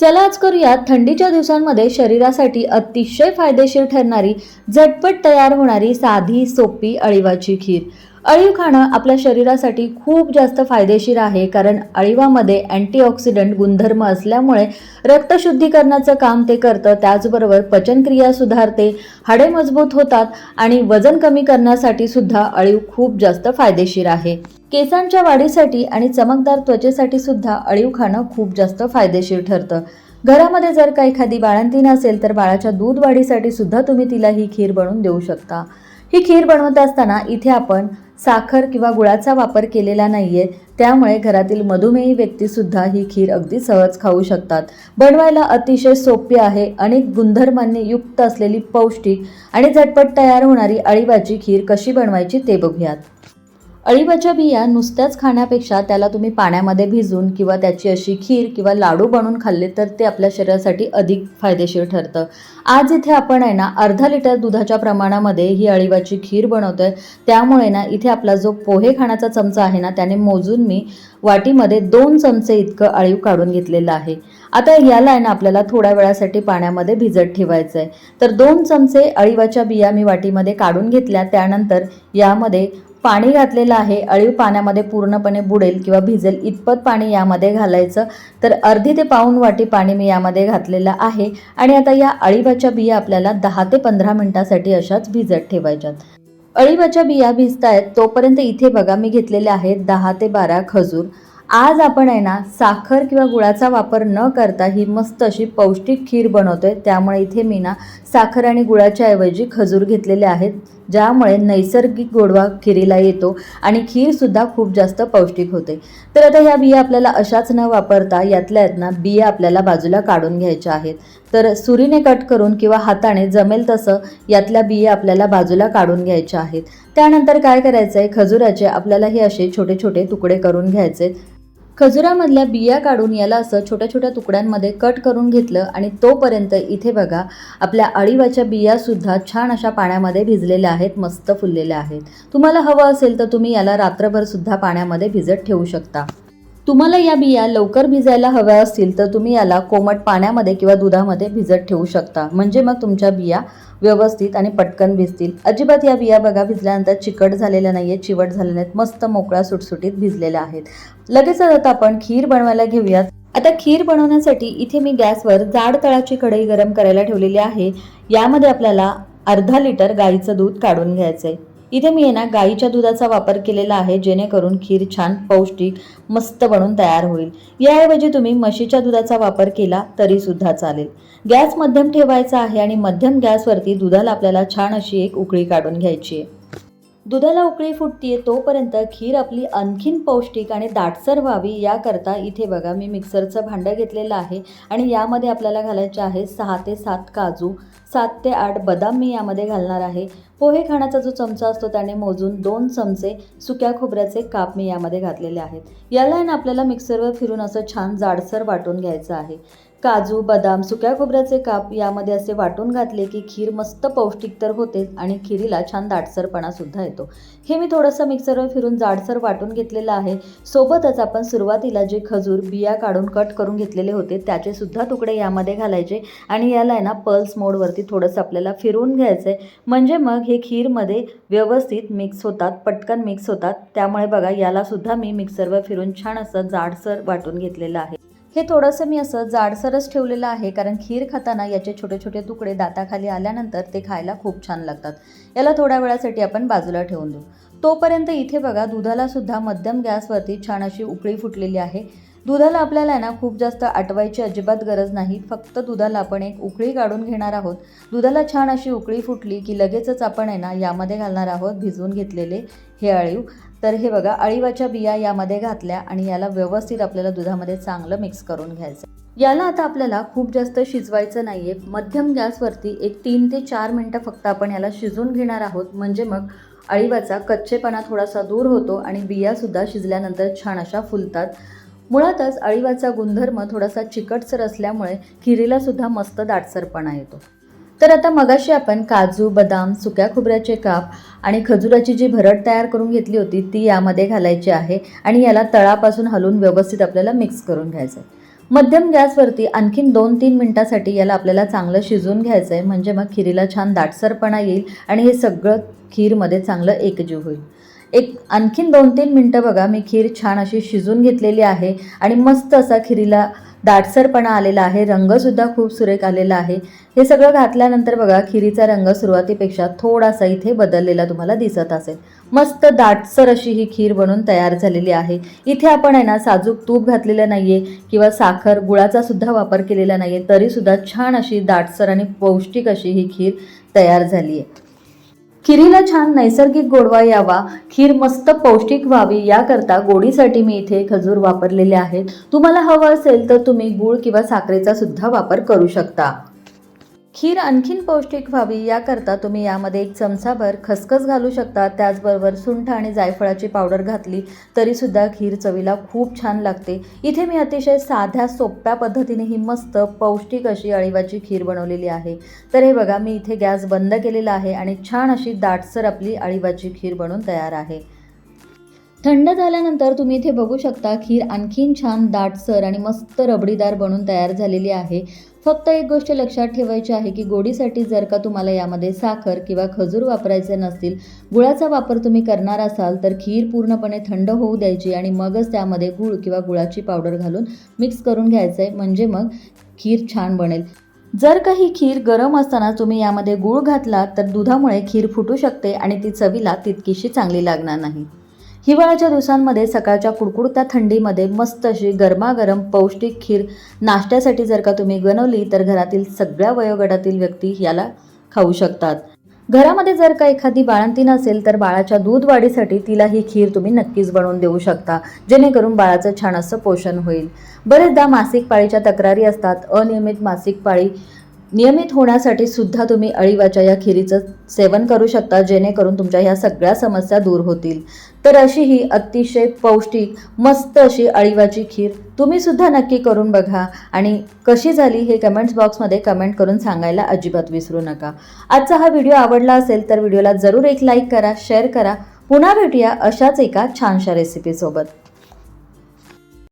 चला आज करूयात थंडीच्या दिवसांमध्ये शरीरासाठी अतिशय फायदेशीर ठरणारी झटपट तयार होणारी साधी सोपी अळीवाची खीर. अळीव खाणं आपल्या शरीरासाठी खूप जास्त फायदेशीर आहे कारण अळीवामध्ये अँटीऑक्सिडंट गुणधर्म असल्यामुळे रक्तशुद्धीकरणाचं काम ते करतं त्याचबरोबर पचनक्रिया सुधारते हाडे मजबूत होतात आणि वजन कमी करण्यासाठी सुद्धा अळीव खूप जास्त फायदेशीर आहे. केसांच्या वाढीसाठी आणि चमकदार त्वचेसाठी सुद्धा अळीव खाणं खूप जास्त फायदेशीर ठरतं. घरामध्ये जर का एखादी बाळंतीण असेल तर बाळाच्या दूध वाढीसाठी सुद्धा तुम्ही तिला ही खीर बनवून देऊ शकता. ही खीर बनवत असताना इथे आपण साखर किंवा गुळाचा वापर केलेला नाही आहे त्यामुळे घरातील मधुमेही व्यक्तीसुद्धा ही खीर अगदी सहज खाऊ शकतात. बनवायला अतिशय सोपी आहे. अनेक गुणधर्मांनी युक्त असलेली पौष्टिक आणि झटपट तयार होणारी अळीबाजी खीर कशी बनवायची ते बघूयात. अळीवाच्या बिया नुसत्याच खाण्यापेक्षा त्याला तुम्ही पाण्यामध्ये भिजून किंवा त्याची अशी खीर किंवा लाडू बनवून खाल्ले तर ते आपल्या शरीरासाठी अधिक फायदेशीर ठरतं. आज इथे आपण आहे ना अर्धा लिटर दुधाच्या प्रमाणामध्ये ही अळीवाची खीर बनवतोय. त्यामुळे ना इथे आपला जो पोहे खाण्याचा चमचा आहे ना त्याने मोजून मी वाटीमध्ये दोन चमचे इतकं अळीव काढून घेतलेलं आहे. आता याला आहे ना आपल्याला थोड्या वेळासाठी पाण्यामध्ये भिजत ठेवायचं आहे तर दोन चमचे अळीवाच्या बिया मी वाटीमध्ये काढून घेतल्या. त्यानंतर यामध्ये पाणी घातलेलं आहे अळीव पाण्यामध्ये पूर्णपणे बुडेल किंवा भिजेल इतपत पाणी यामध्ये घालायचं तर अर्धी ते पाऊण वाटी पाणी मी यामध्ये घातलेलं आहे आणि आता या अळीवाच्या बिया आपल्याला दहा ते पंधरा मिनिटासाठी अशाच भिजत ठेवायच्यात. अळीवाच्या बिया भिजतायत तोपर्यंत इथे बघा मी घेतलेले आहेत दहा ते बारा खजूर. आज आपण आहे ना साखर किंवा गुळाचा वापर न करता ही मस्त अशी पौष्टिक खीर बनवतोय त्यामुळे इथे मी ना साखर आणि गुळाच्या ऐवजी खजूर घेतलेले आहेत. ज्यामुळे नैसर्गिक गोडवा खिरीला येतो आणि खीरसुद्धा खूप जास्त पौष्टिक होते. तर आता ह्या बिया आपल्याला अशाच न वापरता यातल्या आहेत बिया आपल्याला बाजूला काढून घ्यायच्या आहेत. तर सुरीने कट करून किंवा हाताने जमेल तसं यातल्या बिया आपल्याला बाजूला काढून घ्यायच्या आहेत. त्यानंतर काय करायचं आहे खजुराचे आपल्याला हे असे छोटे छोटे तुकडे करून घ्यायचे खजुरामधल्या बिया काढून याला असं छोट्या छोट्या तुकड्यांमध्ये कट करून घेतलं आणि तोपर्यंत इथे बघा आपल्या अळीवाच्या बियासुद्धा छान अशा पाण्यामध्ये भिजलेल्या आहेत मस्त फुललेल्या आहेत. तुम्हाला हवं असेल तर तुम्ही याला रात्रभरसुद्धा पाण्यामध्ये भिजत ठेवू शकता. तुम्हाला या बिया लवकर भिजायला हव्या असतील तर तुम्ही याला कोमट पाण्यामध्ये किंवा दुधामध्ये भिजत ठेवू शकता. म्हणजे मग तुमच्या बिया व्यवस्थित आणि पटकन भिजतील. अजिबात या बिया बघा भिजल्यानंतर चिकट झालेल्या नाही आहेत चिवट झालेल्या नाहीत मस्त मोकळ्या सुटसुटीत भिजलेल्या आहेत. लगेचच आता आपण खीर बनवायला घेऊयात. आता खीर बनवण्यासाठी इथे मी गॅसवर जाड तळाची कढई गरम करायला ठेवलेली आहे. यामध्ये आपल्याला अर्धा लिटर गाईचं दूध काढून घ्यायचं आहे इथे मी आहे ना गाईच्या दुधाचा वापर केलेला आहे जेणेकरून खीर छान पौष्टिक मस्त बनून तयार होईल. याऐवजी तुम्ही म्हशीच्या दुधाचा वापर केला तरी सुद्धा चालेल. गॅस मध्यम ठेवायचा आहे आणि मध्यम गॅसवरती दुधाला आपल्याला छान अशी एक उकळी काढून घ्यायची आहे. दुधाला उकळी फुटतीये तोपर्यंत खीर आपली आणखीन पौष्टिक आणि दाटसर व्हावी याकरता इथे बघा मी मिक्सरचं भांडं घेतलेलं आहे आणि यामध्ये आपल्याला घालायचे आहे सहा ते सात काजू सात ते आठ बदाम मी यामध्ये घालणार आहे. पोहे खाण्याचा जो चमचा असतो त्याने मोजून दोन चमचे सुक्या खोबऱ्याचे काप मी यामध्ये घातलेले आहेत. याला आहे ना आपल्याला मिक्सरवर फिरून असं छान जाडसर वाटून घ्यायचं आहे. काजू बदाम सुक्या खोबऱ्याचे काप यामध्ये असे वाटून घातले की खीर मस्त पौष्टिक तर होतेच आणि खिरीला छान दाटसरपणा सुद्धा येतो. हे मी थोडंसं मिक्सरवर फिरून जाडसर वाटून घेतलेलं आहे. सोबतच आपण सुरुवातीला जे खजूर बिया काढून कट करून घेतलेले होते त्याचे सुद्धा तुकडे यामध्ये घालायचे आणि याला आहे ना पल्स मोडवरती थोडंसं आपल्याला फिरवून घ्यायचं आहे म्हणजे मग हे खीरमध्ये व्यवस्थित मिक्स होतात पटकन मिक्स होतात. त्यामुळे बघा यालासुद्धा मी मिक्सरवर फिरून छान असं जाडसर वाटून घेतलेलं आहे. हे थोडंसं मी असं जाडसरच ठेवलेलं आहे कारण खीर खाताना याचे छोटे छोटे तुकडे दाताखाली आल्यानंतर ते खायला खूप छान लागतात. याला थोड्या वेळासाठी आपण बाजूला ठेवून देऊ. तोपर्यंत इथे बघा दुधाला सुद्धा मध्यम गॅसवरती छान अशी उकळी फुटलेली आहे. दुधाला आपल्याला आहे ना खूप जास्त आटवायची अजिबात गरज नाही. फक्त दुधाला आपण एक उकळी काढून घेणार आहोत. दुधाला छान अशी उकळी फुटली की लगेचच आपण आहे ना यामध्ये घालणार आहोत भिजवून घेतलेले हे अळीव. तर हे बघा अळीवाच्या बिया यामध्ये घातल्या आणि याला व्यवस्थित आपल्याला दुधामध्ये चांगलं मिक्स करून घ्यायचं याला आता आपल्याला खूप जास्त शिजवायचं नाही आहे मध्यम गॅसवरती एक तीन ते चार मिनटं फक्त आपण याला शिजवून घेणार आहोत. म्हणजे मग अळीवाचा कच्चेपणा थोडासा दूर होतो आणि बियासुद्धा शिजल्यानंतर छान अशा फुलतात. मुळातच अळीवाचा गुणधर्म थोडासा चिकटसर असल्यामुळे खिरीला सुद्धा मस्त दाटसरपणा येतो. तर आता मगाशी आपण काजू बदाम सुक्या खोबऱ्याचे काप आणि खजुराची जी भरड तयार करून घेतली होती ती यामध्ये घालायची आहे आणि याला तळापासून हलवून व्यवस्थित आपल्याला मिक्स करून घ्यायचं आहे मध्यम गॅसवरती आणखीन दोन तीन मिनटासाठी याला आपल्याला चांगलं शिजवून घ्यायचं आहे म्हणजे मग खिरीला छान दाटसरपणा येईल आणि हे सगळं खीरमध्ये चांगलं एकजीव होईल. एक आणखीन दोन तीन मिनटं बघा मी खीर छान अशी शिजून घेतलेली आहे आणि मस्त असा खिरीला दाटसरपणा आलेला आहे रंगसुद्धा खूप सुरेख आलेला आहे. हे सगळं घातल्यानंतर बघा खिरीचा रंग सुरुवातीपेक्षा थोडासा इथे बदललेला तुम्हाला दिसत असेल. मस्त दाटसर अशी ही खीर बनून तयार झालेली आहे. इथे आपण आहे ना साजूक तूप घातलेलं नाही आहे किंवा साखर गुळाचा सुद्धा वापर केलेला नाही आहे तरीसुद्धा छान अशी दाटसर आणि पौष्टिक अशी ही खीर तयार झाली आहे खिरीला छान नैसर्गिक गोडवा यावा खीर मस्त पौष्टिक व्हावी याकरता गोडीसाठी मी इथे खजूर वापरलेले आहेत. तुम्हाला हवं असेल तर तुम्ही गूळ किंवा साखरेचा सुद्धा वापर करू शकता. खीर आणखीन पौष्टिक व्हावी याकरता तुम्ही यामध्ये एक चमचाभर खसखस घालू शकता. त्याचबरोबर सुंठ आणि जायफळाची पावडर घातली तरीसुद्धा खीर चवीला खूप छान लागते. इथे मी अतिशय साध्या सोप्या पद्धतीने ही मस्त पौष्टिक अशी अळीवाची खीर बनवलेली आहे. तर हे बघा मी इथे गॅस बंद केलेला आहे आणि छान अशी दाटसर आपली अळीवाची खीर बनून तयार आहे. थंड झाल्यानंतर तुम्ही इथे बघू शकता खीर आणखीन छान दाटसर आणि मस्त रबडीदार बनून तयार झालेली आहे. फक्त एक गोष्ट लक्षात ठेवायची आहे की गोडीसाठी जर का तुम्हाला यामध्ये साखर किंवा खजूर वापरायचे नसतील गुळाचा वापर तुम्ही करणार असाल तर खीर पूर्णपणे थंड होऊ द्यायची आणि मगच त्यामध्ये गुळ किंवा गुळाची पावडर घालून मिक्स करून घ्यायचं आहे म्हणजे मग खीर छान बनेल. जर का ही खीर गरम असताना तुम्ही यामध्ये गूळ घातला तर दुधामुळे खीर फुटू शकते आणि ती चवीला तितकीशी चांगली लागणार नाही. हिवाळ्याच्या दिवसांमध्ये सकाळच्या कुडकुडत्या थंडीमध्ये मस्त अशी गरमागरम पौष्टिक खीर नाश्त्यासाठी जर का तुम्ही बनवली तर घरातील सगळ्या वयोगटातील व्यक्ती याला खाऊ शकतात. घरामध्ये जर का एखादी बाळंती नसेल तर बाळाच्या दूध वाढीसाठी तिला ही खीर तुम्ही नक्कीच बनवून देऊ शकता जेणेकरून बाळाचं छान असं पोषण होईल. बरेचदा मासिक पाळीच्या तक्रारी असतात. अनियमित मासिक पाळी नियमित होण्यासाठी सुद्धा तुम्ही अळीवाच्या या खिरीचं सेवन करू शकता जेणेकरून तुमच्या ह्या सगळ्या समस्या दूर होतील. तर अशी ही अतिशय पौष्टिक मस्त अशी अळीवाची खीर तुम्ही सुद्धा नक्की करून बघा. आणि कशी झाली हे कमेंट्स बॉक्समध्ये कमेंट करून सांगायला अजिबात विसरू नका. आजचा हा व्हिडिओ आवडला असेल तर व्हिडिओला जरूर एक लाईक करा शेअर करा. पुन्हा भेटूया अशाच एका छानशा रेसिपीसोबत